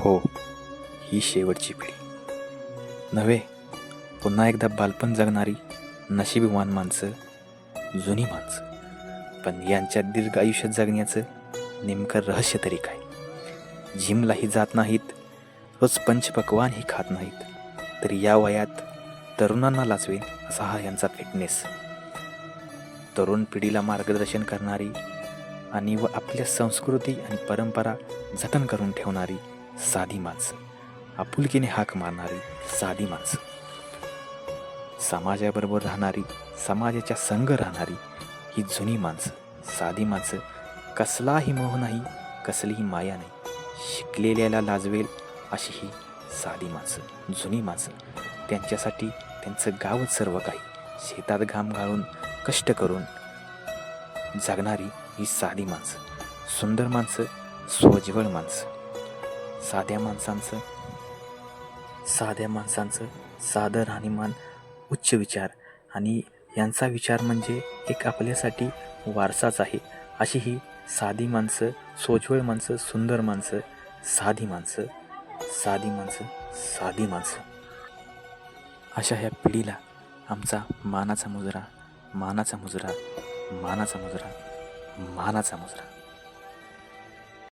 हो ही शेवटची पिढी. नव्हे पुन्हा एकदा बालपण जगणारी नशीबवान माणसं जुनी माणसं. पण यांच्या दीर्घ आयुष्यात जगण्याचं नेमकं रहस्य तरी काय? जिमलाही जात नाहीत रोज पंचपक्वानही खात नाहीत. तरी या वयात तरुणांना लाचवेन असा हा यांचा फिटनेस तरुण पिढीला मार्गदर्शन करणारी आणि व आपल्या संस्कृती आणि परंपरा जतन करून ठेवणारी साधी माणसं. आपुलकीने हाक मारणारी साधी माणसं. समाजाबरोबर राहणारी समाजाच्या संघ राहणारी ही जुनी माणसं. साधी माणसं कसलाही मोह नाही कसलीही माया नाही. शिकलेल्याला लाजवेल अशी ही साधी माणसं जुनी माणसं. त्यांच्यासाठी त्यांचं गावच सर्व काही शेतात घाम घालून कष्ट करून जगणारी ही साधी माणसं. सुंदर माणसं स्वजवळ माणसं. साध्या माणसांचं साध्या माणसांचं साधं राहणीमान उच्च विचार आणि यांचा विचार म्हणजे एक आपल्यासाठी वारसाच आहे. अशी ही साधी माणसं सोज्वळ माणसं सुंदर माणसं साधी माणसं साधी माणसं साधी माणसं. अशा ह्या पिढीला आमचा मानाचा मुजरा मानाचा मुजरा मानाचा मुजरा मानाचा मुजरा.